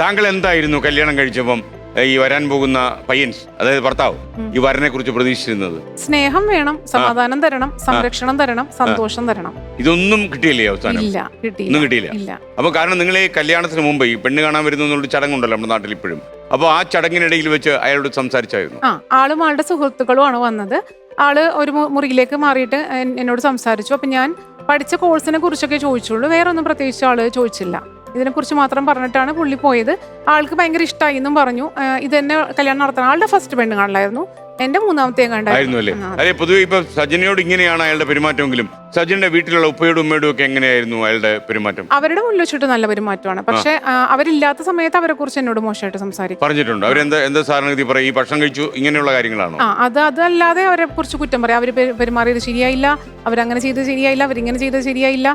താങ്കൾ എന്തായിരുന്നു കല്യാണം കഴിച്ചപ്പം ഈ വരാൻ പോകുന്ന പയ്യൻസ് അതായത് ഭർത്താവ് ഈ വരനെ കുറിച്ച് പ്രതീക്ഷിച്ചിരുന്നത്? സ്നേഹം വേണം സമാധാനം തരണം സംരക്ഷണം തരണം സന്തോഷം തരണം. ഇതൊന്നും കിട്ടിയില്ലേ അവസാനം? ഇല്ല ഒന്നും കിട്ടിയില്ല. കിട്ടിയില്ല ഇല്ല. അപ്പൊ കാരണം നിങ്ങൾ ഈ കല്യാണത്തിന് മുമ്പ് ഈ പെണ്ണ് കാണാൻ വരുന്ന ചടങ്ങുണ്ടല്ലോ നമ്മുടെ നാട്ടിൽ ഇപ്പോഴും. അപ്പൊ ആ ചടങ്ങിനിടയിൽ വെച്ച് അയാളോട് സംസാരിച്ചായിരുന്നു. ആ ആളും ആളുടെ സുഹൃത്തുക്കളുമാണ് വന്നത്. ആൾ ഒരു മു- മുറിയിലേക്ക് മാറിയിട്ട് എൻ- എന്നോട് സംസാരിച്ചു. അപ്പൊ ഞാൻ പഠിച്ച കോഴ്സിനെ കുറിച്ചൊക്കെ ചോദിച്ചുള്ളൂ. വേറെ ഒന്നും പ്രത്യേകിച്ച് ആൾ ചോദിച്ചില്ല. ഇതിനെക്കുറിച്ച് മാത്രം പറഞ്ഞിട്ടാണ് പുള്ളി പോയത്. ആൾക്ക് ഭയങ്കര ഇഷ്ടമായി എന്നും പറഞ്ഞു. ഇത് തന്നെ കല്യാണം നടത്തണം. ആളുടെ ഫസ്റ്റ് പെണ്ണ് കാണലായിരുന്നു. എന്റെ മൂന്നാമത്തെ ആയിരുന്നു അല്ലേ? അതെ. പൊതുവെ ഇപ്പൊ സജിനയോട് ഇങ്ങനെയാണ് അയാളുടെ പെരുമാറ്റമെങ്കിലും സജിന്റെ വീട്ടിലുള്ള ഉപ്പയോടും ഉമ്മയോടും ഒക്കെ എങ്ങനെയായിരുന്നു അയാളുടെ പെരുമാറ്റം? അവരുടെ മുന്നിൽ വെച്ചിട്ട് നല്ല പെരുമാറ്റമാണ്. പക്ഷെ അവരില്ലാത്ത സമയത്ത് അവരെ കുറിച്ച് എന്നോട് മോശമായിട്ട് സംസാരിക്കും. പറഞ്ഞിട്ടുണ്ട്. അവരെന്താ എന്താ സാധാരണഗതി പറയും? ഈ ഭക്ഷണം കഴിച്ചു ഇങ്ങനെയുള്ള കാര്യങ്ങളാണോ? ആ അത് അതല്ലാതെ അവരെ കുറിച്ച് കുറ്റം പറയാം. അവർ പെരുമാറിയത് ശരിയായില്ല. അവരങ്ങനെ ചെയ്തത് ശരിയായില്ല. അവരിങ്ങനെ ചെയ്തത് ശരിയായില്ല.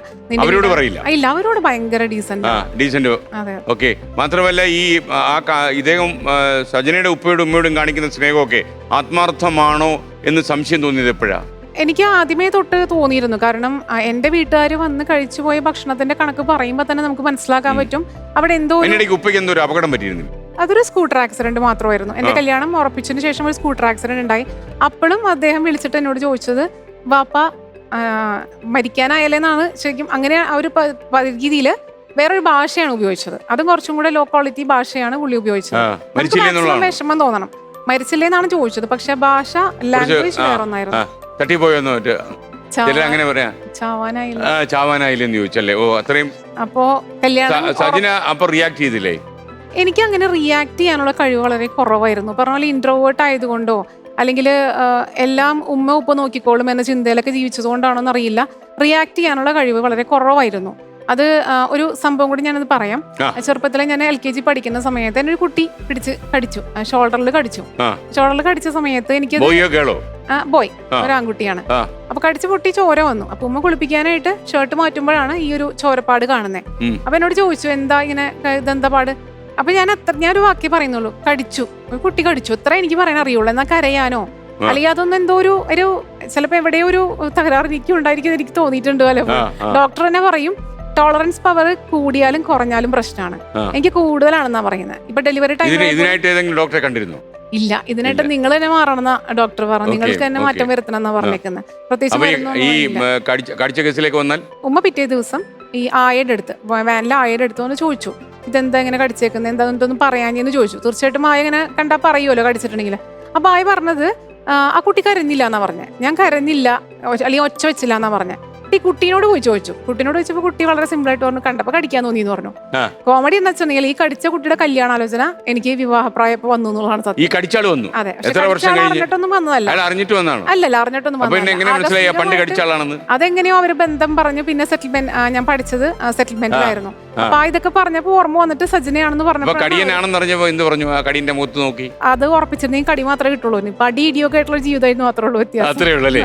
അവരോട് പറയില്ല? ഇല്ല അവരോട് ഭയങ്കര ഡീസന്റ് ഡീസന്റ് ഓക്കെ. മാത്രമല്ല ഈ ആ ഇദ്ദേഹം സജനയുടെ ഉപ്പയോടും ഉമ്മയോടും കാണിക്കുന്ന സ്നേഹമൊക്കെ ആത്മാർത്ഥമാണോ എന്ന് സംശയം തോന്നിയത് എപ്പോഴാണ് എനിക്ക് ആദ്യമേ തൊട്ട് തോന്നിയിരുന്നു. കാരണം ആ, എന്റെ വീട്ടുകാർ വന്ന് കഴിച്ചു പോയ ഭക്ഷണത്തിന്റെ കണക്ക് പറയുമ്പോൾ തന്നെ നമുക്ക് മനസ്സിലാക്കാൻ പറ്റും. അവിടെ എന്തോ ഒരു അതിനിടയ്ക്ക് ഉപ്പയ്ക്ക് എന്തോ ഒരു അപകടം പറ്റിയിരുന്നു അതൊരു സ്കൂട്ടർ ആക്സിഡന്റ് മാത്രമായിരുന്നു. എന്റെ കല്യാണം ഉറപ്പിച്ചതിന് ശേഷം ഒരു സ്കൂട്ടർ ആക്സിഡന്റ് ഉണ്ടായി. അപ്പോഴും അദ്ദേഹം വിളിച്ചിട്ട് എന്നോട് ചോദിച്ചത് വാപ്പ ആ, മരിക്കാനായാലെന്നാണ് ശരിക്കും അങ്ങനെ ആ ഒരു രീതിയിൽ വേറൊരു ഭാഷയാണ് ഉപയോഗിച്ചത്. അതും കുറച്ചും കൂടെ ലോ ക്വാളിറ്റി ഭാഷയാണ് പുള്ളി ഉപയോഗിച്ചത്. ആ നമുക്ക് മരിച്ചില്ല maximum എന്നുള്ളതാണ്. വിഷമം തോന്നണം. മരിച്ചില്ലേന്നാണ് ചോദിച്ചത്. പക്ഷെ ഭാഷ ലാംഗ്വേജ് വേറൊന്നായിരുന്നു. ഒന്നായിരുന്നു മറ്റേ ചിലർ അങ്ങനെ പറയാ? ചാവാനായില്ല. ആ, ചാവാനായില്ലെന്ന് ചോദിച്ചല്ലേ? ഓ അത്രയും അപ്പോ കല്യാണം സജിന അപ്പൊ റിയാക്ട് ചെയ്തില്ലേ? എനിക്ക് അങ്ങനെ റിയാക്ട് ചെയ്യാനുള്ള കഴിവ് വളരെ കുറവായിരുന്നു. പറഞ്ഞ പോലെ ഇൻട്രോവേർട്ട് ആയതുകൊണ്ടോ അല്ലെങ്കിൽ എല്ലാം ഉമ്മ ഉപ്പ നോക്കിക്കോളും എന്ന ചിന്തയിലൊക്കെ ജീവിച്ചതുകൊണ്ടാണോ എന്നറിയില്ല റിയാക്ട് ചെയ്യാനുള്ള കഴിവ് വളരെ കുറവായിരുന്നു. അത് ഒരു സംഭവം കൂടി ഞാനത് പറയാം. ചെറുപ്പത്തിൽ ഞാൻ എൽ കെ ജി പഠിക്കുന്ന സമയത്ത് എന്നെ ഒരു കുട്ടി പിടിച്ച് കടിച്ചു. ഷോൾഡറിൽ കടിച്ചു. ഷോൾഡറിൽ കടിച്ച സമയത്ത് എനിക്ക് ബോയോ ഒരാൺകുട്ടിയാണ് അപ്പൊ കടിച്ചു പൊട്ടി ചോര വന്നു. അപ്പൊ ഉമ്മ കുളിപ്പിക്കാനായിട്ട് ഷർട്ട് മാറ്റുമ്പോഴാണ് ഈ ഒരു ചോരപ്പാട് കാണുന്നത്. അപ്പൊ എന്നോട് ചോദിച്ചു എന്താ ഇങ്ങനെ ഇതെന്താ പാട്? അപ്പൊ ഞാൻ അത്ര ഞാൻ ഒരു വാക്യം പറയുന്നുള്ളൂ. കടിച്ചു. ഒരു കുട്ടി കടിച്ചു. ഇത്ര എനിക്ക് പറയാൻ അറിയുള്ളൂ. എന്നാ കരയാനോ. അല്ലെങ്കിൽ അതൊന്നും എന്തോ ഒരു ഒരു ചിലപ്പോ എവിടെയോ ഒരു തകരാറ് എനിക്ക് ഉണ്ടായിരിക്കും എനിക്ക് തോന്നിയിട്ടുണ്ട് അല്ലെ? ഡോക്ടർ തന്നെ പറയും ടോളറൻസ് പവർ കൂടിയാലും കുറഞ്ഞാലും പ്രശ്നമാണ്. എനിക്ക് കൂടുതലാണെന്നാ പറയുന്നത്. ഇപ്പൊ ഡെലിവറി ടൈം ഇതിനായിട്ട് ഏതെങ്കിലും ഡോക്ടറെ കണ്ടിരുന്നു? ഇല്ല ഇതിനായിട്ട് നിങ്ങൾ തന്നെ മാറണമെന്ന ഡോക്ടർ പറഞ്ഞു നിങ്ങൾക്ക് തന്നെ മാറ്റം വരുത്തണം എന്നാ പറഞ്ഞേക്കുന്നത് പ്രത്യേകിച്ച് വന്നാൽ? ഉമ്മ പിറ്റേ ദിവസം ഈ ആയയുടെ അടുത്ത് വാനിൽ ആയയുടെ അടുത്ത് വന്ന് ചോദിച്ചു. ഇതെന്താ ഇങ്ങനെ കടിച്ചേക്കുന്നത് എന്താ എന്തൊന്നും പറയാഞ്ഞെന്ന് ചോദിച്ചു. തീർച്ചയായിട്ടും ആയ ഇങ്ങനെ കണ്ടാ പറയുമല്ലോ കടിച്ചിട്ടുണ്ടെങ്കിൽ അപ്പൊ ആയ പറഞ്ഞത് ആ, ആ കുട്ടി കരഞ്ഞില്ല എന്നാ പറഞ്ഞത് ഞാൻ കരഞ്ഞില്ല അല്ലെങ്കിൽ ഒച്ച വെച്ചില്ല എന്നാ പറഞ്ഞത് ഈ കുട്ടീനോട് പോയി ചോദിച്ചു. കുട്ടീനോട് ചോദിച്ചപ്പോൾ കുട്ടി വളരെ സിമ്പിൾ ആയിട്ട് പറഞ്ഞു കണ്ടപ്പോൾ കടിക്കാൻ തോന്നി എന്ന് പറഞ്ഞു കോമഡി എന്ന് വെച്ചിട്ടുണ്ടെങ്കിൽ ഈ കടിച്ച കുട്ടിയുടെ കല്യാണാലോചന എനിക്ക് വിവാഹപ്രായപ്പോ വന്നു എന്നുള്ളതാണ് സത്യം. ഈ കടിച്ചാൾ വന്നു. അതെ. എത്ര വർഷം അറിഞ്ഞിട്ടൊന്നും വന്നതല്ല. അറിഞ്ഞിട്ട് വന്നാണോ അല്ലല്ല അറിഞ്ഞിട്ടൊന്നും വന്നില്ല പണ്ട് കടിച്ചാളാണെന്ന്? അതെങ്ങനെയോ അവർ ബന്ധം പറഞ്ഞു പിന്നെ സെറ്റിൽമെന്റ് ഞാൻ പഠിച്ചത് സെറ്റിൽമെന്റിലായിരുന്നു ആയിരുന്നു അപ്പൊ ഇതൊക്കെ പറഞ്ഞപ്പോ ഓർമ്മ വന്നിട്ട് സജിനയാണെന്ന് പറഞ്ഞപ്പോ കടിയനാണെന്ന് അറിഞ്ഞപ്പോ എന്ത് പറഞ്ഞു? ആ കടിന്റെ മുഖത്ത് നോക്കി. അത് ഉറപ്പിച്ചിരുന്നെങ്കിൽ കടി മാത്രമേ കിട്ടുള്ളൂ. ഇപ്പൊ അടി ഇടിയൊക്കെ ആയിട്ടുള്ള ജീവിതമായിരുന്നു മാത്രമേ ഉള്ളൂ വ്യത്യാസം. അത്രേ ഉള്ളൂ അല്ലേ?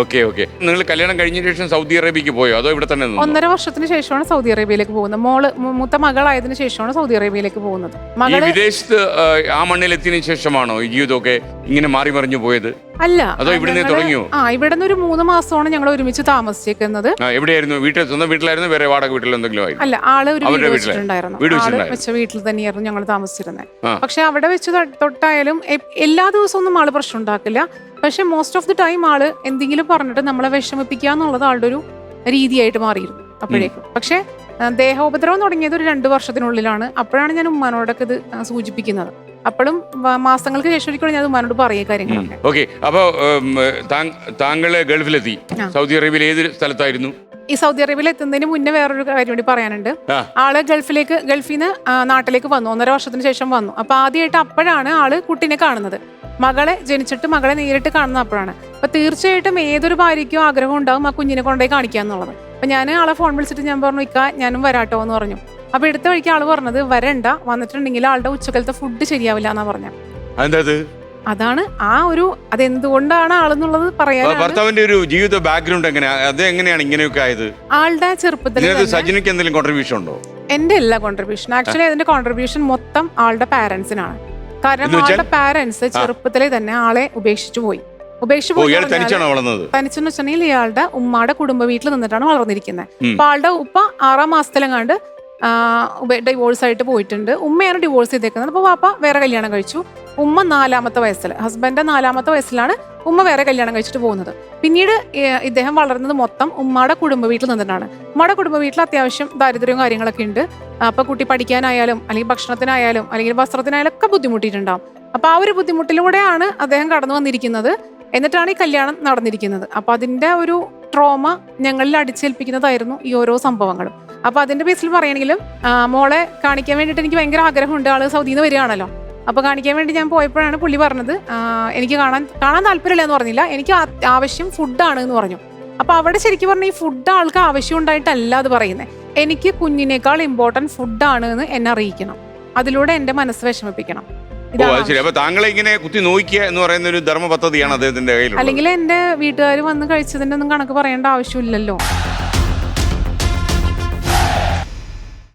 ഓക്കെ നിങ്ങൾ കല്യാണം കഴിഞ്ഞ ശേഷം സൗദി അറേബ്യക്ക് പോയോ? അതോ ഇവിടെ തന്നെ നിന്നോ? ഒന്നര വർഷത്തിന് ശേഷമാണ് സൗദി അറേബ്യയിലേക്ക് പോകുന്നത്. മോൾ മു- മൂത്ത മകളായതിനു ശേഷമാണ് സൗദി അറേബ്യയിലേക്ക് പോകുന്നത്. ഈ മകൾ വിദേശത്ത് ആ, ആ മണ്ണിലെത്തിയതിനു ശേഷമാണോ ഈ ജീവിതമൊക്കെ ഇങ്ങനെ മാറി മറിഞ്ഞു പോയത്? അല്ല അതോ ഇവിടുന്ന് ഞങ്ങൾ തുടങ്ങിയോ? ആ ഇവിടുന്ന് ഒരു മൂന്ന് മാസമാണ് ഞങ്ങൾ ഒരുമിച്ച് താമസിച്ചേക്കുന്നത്. ആ, എവിടെയായിരുന്നു? വീട്ടിൽ സ്വന്തം വീട്ടിലായിരുന്നു? വേറെ വാടക വീട്ടിൽ എന്തെങ്കിലും ആയിരുന്നു? അല്ല ആൾ ഒരു അവരുടെ വീട് വീട്ടിൽ? വെച്ചിട്ടുണ്ടായിരുന്നു. വീട് ആൾ വെച്ചിട്ടുണ്ടായിരുന്നു. വെച്ച വീട്ടിൽ തന്നെയായിരുന്നു ഞങ്ങൾ താമസിച്ചിരുന്നത്. ആ. പക്ഷെ അവിടെ വെച്ച് തൊ- തൊട്ടായാലും എ- എല്ലാ ദിവസവും ഒന്നും ആൾ പ്രശ്നം ഉണ്ടാക്കില്ല. പക്ഷെ മോസ്റ്റ് ഓഫ് ദി ടൈം ആൾ എന്തെങ്കിലും പറഞ്ഞിട്ട് നമ്മളെ വിഷമിപ്പിക്കുക എന്നുള്ളത് ആളുടെ ഒരു രീതിയായിട്ട് മാറിയിരുന്നു അപ്പോഴേക്കും. പക്ഷേ ദേഹോപദ്രവം തുടങ്ങിയത് ഒരു രണ്ട് വർഷത്തിനുള്ളിലാണ്. അപ്പോഴാണ് ഞാൻ ഉമ്മാനോടൊക്കെ ഇത് സൂചിപ്പിക്കുന്നത്. അപ്പോഴും മാസങ്ങൾക്ക് ശേഷം ഒരിക്കലും ഞാൻ ഉമ്മാനോട് പറയ കാര്യങ്ങളൊക്കെ. ഓക്കെ. അപ്പോൾ ഉം, താങ്ക- താങ്കൾ ഗൾഫിലെത്തി. സൗദി അറേബ്യയിൽ ഏത് സ്ഥലത്തായിരുന്നു? ഈ സൗദി അറേബ്യയിൽ എത്തുന്നതിന് മുന്നേ വേറൊരു കാര്യം കൂടി പറയാനുണ്ട്. ആൾ ഗൾഫിലേക്ക് ഗൾഫിൽ നിന്ന് നാട്ടിലേക്ക് വന്നു. ഒന്നര വർഷത്തിന് ശേഷം വന്നു. അപ്പൊ ആദ്യമായിട്ട് അപ്പോഴാണ് ആൾ കുട്ടിനെ കാണുന്നത്. മകളെ ജനിച്ചിട്ട് മകളെ നേരിട്ട് കാണുന്ന അപ്പോഴാണ്. അപ്പൊ തീർച്ചയായിട്ടും ഏതൊരു ഭാര്യയ്ക്കും ആഗ്രഹം ഉണ്ടാവും ആ കുഞ്ഞിനെ കൊണ്ടുപോയി കാണിക്കുക എന്നുള്ളത്. അപ്പൊ ഞാൻ ആളെ ഫോൺ വിളിച്ചിട്ട് ഞാൻ പറഞ്ഞു ഇക്ക ഞാനും വരാട്ടോ എന്ന് പറഞ്ഞു. അപ്പൊ എടുത്ത വഴിക്ക് ആൾ പറഞ്ഞത് വരണ്ട വന്നിട്ടുണ്ടെങ്കിൽ ആളുടെ ഉച്ചക്കലത്തെ ഫുഡ് ശരിയാവില്ല എന്നാ പറഞ്ഞ. അതെന്താ അത്? അതാണ് ആ ഒരു അതെന്തുകൊണ്ടാണ് ആളെന്നുള്ളത് പറയാൻ ഭർത്താവിന്റെ ഒരു ജീവിത ബാക്ക്ഗ്രൗണ്ട് അത് എങ്ങനെയാണ് ഇങ്ങനെയൊക്കെ ആയത്? ആളുടെ ചെറുപ്പത്തിൽ എന്തെങ്കിലും കോൺട്രിബ്യൂഷൻ ഉണ്ടോ? എന്റെ എല്ലാ കോൺട്രിബ്യൂഷൻ ആക്ച്വലി അതിന്റെ കോൺട്രിബ്യൂഷൻ മൊത്തം ആളുടെ പാരന്റ്സിനാണ് കാരണം? ആളുടെ പാരന്റ്സ് ചെറുപ്പത്തിലെ തന്നെ ആളെ ഉപേക്ഷിച്ചു പോയി. ഉപേക്ഷിച്ചു പോയി തനിച്ചാണ് വളർന്നത്? തനിച്ചെന്ന് വെച്ചിട്ടുണ്ടെങ്കിൽ ഇയാളുടെ ഉമ്മയുടെ കുടുംബ വീട്ടിൽ നിന്നിട്ടാണ് വളർന്നിരിക്കുന്നത്. അപ്പൊ ആളുടെ ഉപ്പ ആറാം മാസത്തിലെങ്ങാണ്ട് ഡിവോഴ്സ് ആയിട്ട് പോയിട്ടുണ്ട്. ഉമ്മയാണ് ഡിവോഴ്സ് ചെയ്തേക്കുന്നത്. അപ്പോൾ പാപ്പ വേറെ കല്യാണം കഴിച്ചു. ഉമ്മ നാലാമത്തെ വയസ്സിൽ ഹസ്ബൻഡ് നാലാമത്തെ വയസ്സിലാണ് ഉമ്മ വേറെ കല്യാണം കഴിച്ചിട്ട് പോകുന്നത്. പിന്നീട് ഇദ്ദേഹം വളർന്നത് മൊത്തം ഉമ്മയുടെ കുടുംബ വീട്ടിൽ നിന്നിട്ടാണ്. ഉമ്മയുടെ കുടുംബ വീട്ടിൽ അത്യാവശ്യം ദാരിദ്ര്യവും കാര്യങ്ങളൊക്കെ ഉണ്ട്. അപ്പൊ കുട്ടി പഠിക്കാനായാലും അല്ലെങ്കിൽ ഭക്ഷണത്തിനായാലും അല്ലെങ്കിൽ വസ്ത്രത്തിനായാലും ഒക്കെ ബുദ്ധിമുട്ടിയിട്ടുണ്ടാവും. അപ്പൊ ആ ഒരു ബുദ്ധിമുട്ടിലൂടെയാണ് അദ്ദേഹം കടന്നു വന്നിരിക്കുന്നത്. എന്നിട്ടാണ് ഈ കല്യാണം നടന്നിരിക്കുന്നത്. അപ്പൊ അതിന്റെ ഒരു ട്രോമ ഞങ്ങളിൽ അടിച്ചേൽപ്പിക്കുന്നതായിരുന്നു ഈ ഓരോ സംഭവങ്ങളും. അപ്പൊ അതിന്റെ ബേസിൽ പറയുകയാണെങ്കിലും മോളെ കാണിക്കാൻ വേണ്ടിയിട്ട് എനിക്ക് ഭയങ്കര ആഗ്രഹമുണ്ട്. ആൾ സൗദിയിൽ വരികയാണല്ലോ. അപ്പൊ കാണിക്കാൻ വേണ്ടി ഞാൻ പോയപ്പോഴാണ് പുള്ളി പറഞ്ഞത് എനിക്ക് കാണാൻ കാണാൻ താല്പര്യമില്ല എന്ന് പറഞ്ഞില്ല എനിക്ക് ആവശ്യം ഫുഡാണ് എന്ന് പറഞ്ഞു. അപ്പൊ അവിടെ ശരിക്കും പറഞ്ഞാൽ ഈ ഫുഡ് ആൾക്ക് ആവശ്യം ഉണ്ടായിട്ടല്ല അത് പറയുന്നത് എനിക്ക് കുഞ്ഞിനേക്കാൾ ഇമ്പോർട്ടന്റ് ഫുഡാണ് എന്ന് എന്നെ അറിയിക്കണം. അതിലൂടെ എന്റെ മനസ്സ് വിഷമിപ്പിക്കണം. ഓ അത് ശരി. അപ്പൊ താങ്കളെ ഇങ്ങനെ കുത്തി നോക്കിയ എന്ന് പറയുന്ന ഒരു ധർമ്മ പദ്ധതിയാണ് അദ്ദേഹത്തിന്റെ കയ്യിൽ അല്ലെങ്കിൽ എന്റെ വീട്ടുകാർ വന്ന് കഴിച്ചതിന്റെ ഒന്നും കണക്ക് പറയേണ്ട ആവശ്യമില്ലല്ലോ.